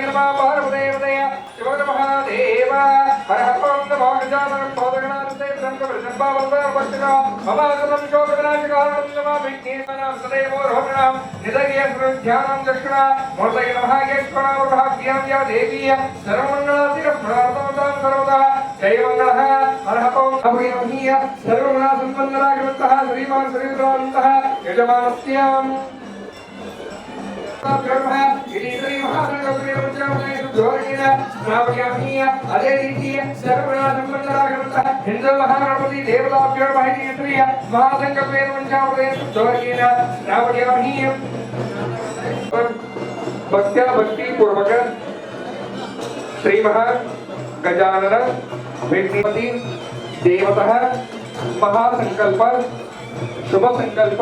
शिवाय नमः पार्वदेवदय शिवमहादेव हरहं नमः गजाननं भोदगणानुते ब्रह्मवृषम्बावल्पवर्षिणा ममागमं शोकविनाशकारणं नमः विघ्नेशनां सदैवोर्हणां निदयेन्द्रध्यानं दक्षिणा मूर्तये नमः यक्षणावृहाभ्यां या देवी सर्वमङ्गलातिरप्रार्थमतां सर्वदा जयमङ्गलः अर्हतों अभयमहीय सर्वगुणासम्पन्नरागवन्तः श्रीमान् श्रीवृतान्तः यजमानस्याम् ब्रह्म इति श्रीमहासङ्गप्रिय ಹರ ಓಂ ಅಭಯಮಹೀಯ ಸರ್ವಗುಣ ಸಂಪನ್ನರಾಗಿರುವಂತಹ ಶ್ರೀಮಾನ್ ಶ್ರೀಧರಾದಂತಹ ಯಜಮಾನಸ್ಯಾಂ ಅದೇ ರೀತಿಯ ಸರ್ವಣ ಸಂಬಂಧರಾಗಿರುವಂತಹ ಹಿಂದೂ ಮಹಾಗಣಪತಿ ದೇವತಾಭ್ಯೋ ಮಾಹಿತಿಯ ಮಹಾಸಂಕಲ್ಪೇನ ಪಂಚಾಮೃತೇನ ರಾವಣೀಯ ಭಕ್ತ್ಯ ಭಕ್ತಿ ಪೂರ್ವಕ ಶ್ರೀ ಮಹಾ ಗಜಾನನ ವೇದಿಪತಿ ದೇವತಃ ಮಹಾಸಂಕಲ್ಪ ಶುಭ ಸಂಕಲ್ಪ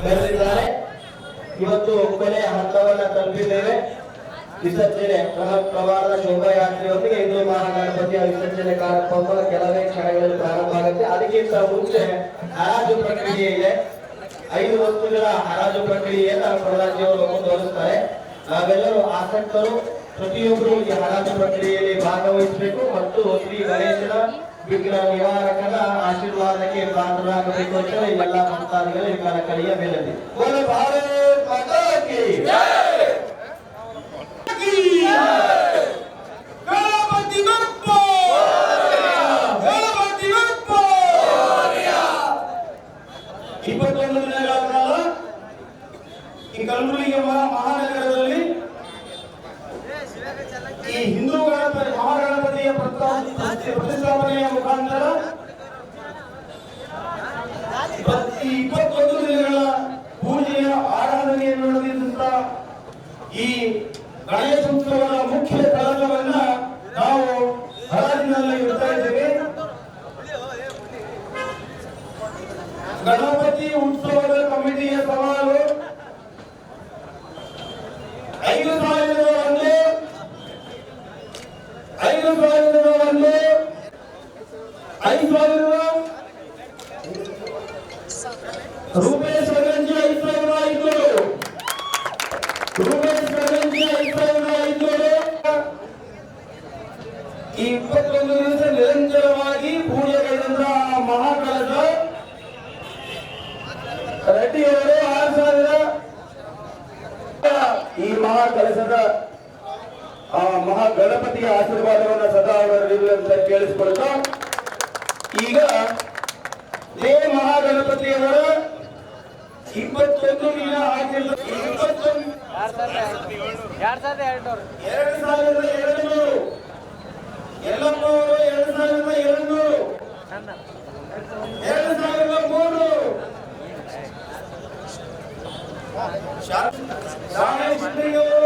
ಬೆಳೆದಿದ್ದಾರೆ ಇವತ್ತು ಕೊನೆಯ ಹಂತವನ್ನ ತಲುಪಿದ್ದೇವೆ. ವಿಸರ್ಜನೆ ಪ್ರಮ ಪ್ರಮಾಣದ ಶೋಭಾಯಾತ್ರೆಯೊಂದಿಗೆ ಹಿಂದೂ ಮಹಾಗಣಪತಿಯ ವಿಸರ್ಜನೆ ಕಾರ್ಯಕ್ರಮ ಕೆಲವೇ ಕ್ಷಣಗಳಲ್ಲಿ ಪ್ರಾರಂಭ ಆಗುತ್ತೆ. ಅದಕ್ಕಿಂತ ಮುಂಚೆ ಹರಾಜು ಪ್ರಕ್ರಿಯೆ ಇದೆ. ಐದು ವಸ್ತುಗಳ ಹರಾಜು ಪ್ರಕ್ರಿಯೆಯನ್ನು ಪ್ರಧಾನಿಯವರು ಮುಂದುವರಿಸ್ತಾರೆ ನಾವೆಲ್ಲರೂ ಆಸಕ್ತರು. ಪ್ರತಿಯೊಬ್ಬರು ಈ ಹರಾಜು ಪ್ರಕ್ರಿಯೆಯಲ್ಲಿ ಭಾಗವಹಿಸಬೇಕು ಮತ್ತು ಶ್ರೀ ಗಣೇಶನ ವಿಘ್ನ ನಿವಾರಕನ ಆಶೀರ್ವಾದಕ್ಕೆ ಪಾತ್ರರಾಗಬೇಕು ಅಂತ ಎಲ್ಲ ಭಕ್ತಾದಿಗಳು ಈ ಕಳಕಳಿಯ ವಿನಂತಿ ಬೋಲ ಭಾರತ್ ಮಾತಾ ಕಿ ಗಣಪತಿ ಬಪ್ಪ ಈ ಹಿಂದೂ ಗಣಪತಿ ಮಹಾಗಣಪತಿಯ ಪ್ರತಿಷ್ಠಾಪನೆಯ ಮುಖಾಂತರ ಇಪ್ಪತ್ತೊಂದು ದಿನಗಳ ಪೂಜೆಯ ಆರಾಧನೆಯನ್ನು ನಡೆದಿದ್ದಂತ ಈ ಗಣೇಶೋತ್ಸವದ ಮುಖ್ಯ ಮಹಾ ಕಲಸದ ಆ ಮಹಾ ಗಣಪತಿಯ ಆಶೀರ್ವಾದವನ್ನು ಸದಾ ಅವರ ಅಂತ ಕೇಳಿಸ್ಕೊಳ್ತಾ ಈಗ ದೇ ಮಹಾಗಣಪತಿಯವರ ಇಪ್ಪತ್ತೊಂದು ದಿನ ಆಗಿಲ್ಲ ಇಪ್ಪತ್ತೊಂದು ಎರಡು ಸಾವಿರದ ಎರಡು ನೂರು. ಎರಡು ಸಾವಿರದ ಎರಡು ನೂರು. ಎರಡು ಸಾವಿರದ ಮೂರು. Şarkı. Şarkı.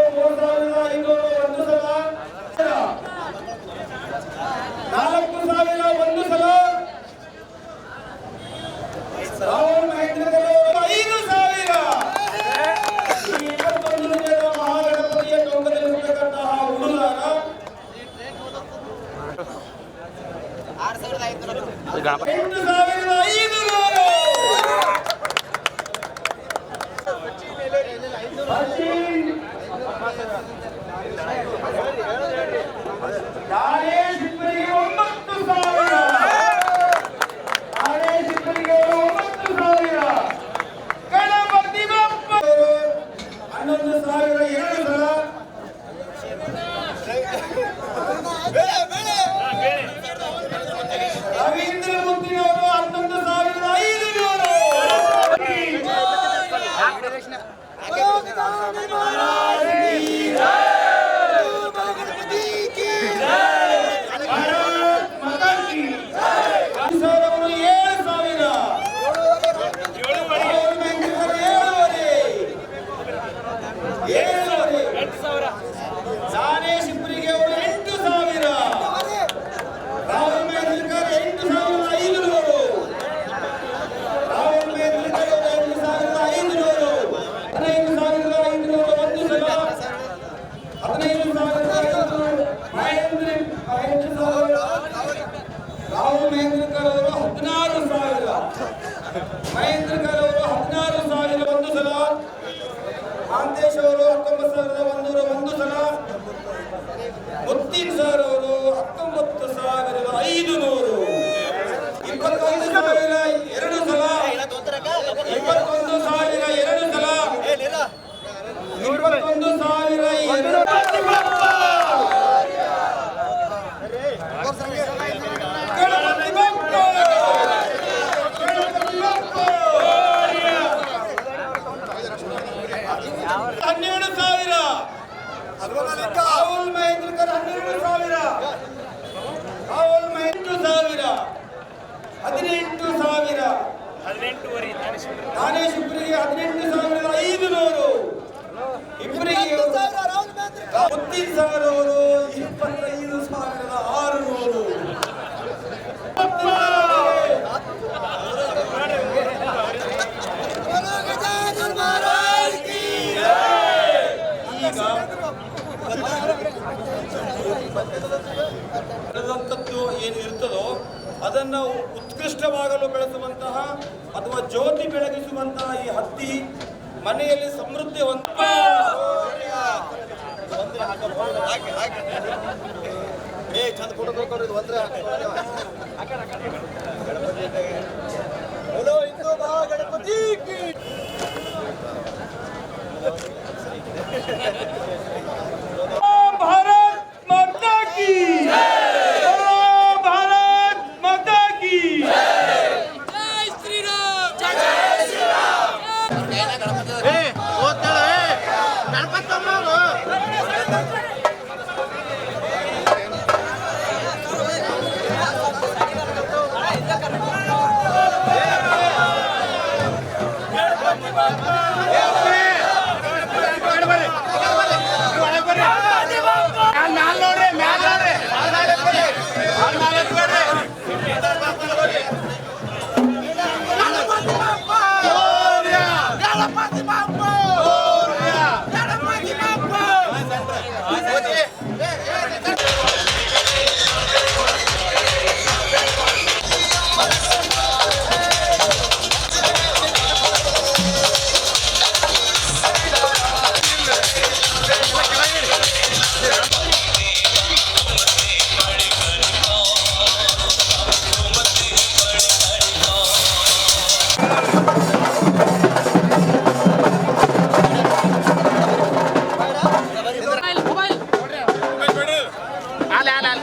ರವೀಂದ್ರ ಮುತ್ತಿನವರು ಹನ್ನೊಂದು ಸಾವಿರದ ಐದು ನೂರು ಭಾರತ್ ರಾಹುಲ್ ಮಹೇಂದ್ರಕರ್ ಹನ್ನೆರಡು ಸಾವಿರ. ರಾಹುಲ್ ಎಂಟು ಸಾವಿರ. ಹದಿನೆಂಟು ಸಾವಿರ. ದಾನೇಶ್ ಇಬ್ಬರಿಗೆ ಹದಿನೆಂಟು ಸಾವಿರದ ಐದು ನೂರು ಇಬ್ಬರಿಗೆ ಮುತ್ತಿನ ಸಾವಿರ ಅವರು ಇಪ್ಪತ್ತೈದು ಸಾವಿರದ ಆರು ನೂರು ಈಗ ಬೆಳೆದಂಥದ್ದು ಏನು ಇರ್ತದೋ ಅದನ್ನು ಉತ್ಕೃಷ್ಟವಾಗಲು ಬೆಳೆಸುವಂತಹ ಅಥವಾ ಜ್ಯೋತಿ ಬೆಳಗಿಸುವಂತಹ ಈ ಹತ್ತಿ ಮನೆಯಲ್ಲಿ ಸಮೃದ್ಧಿ ಹೊಂದ ಏ ಚಂದ Levanta! ఆడాలి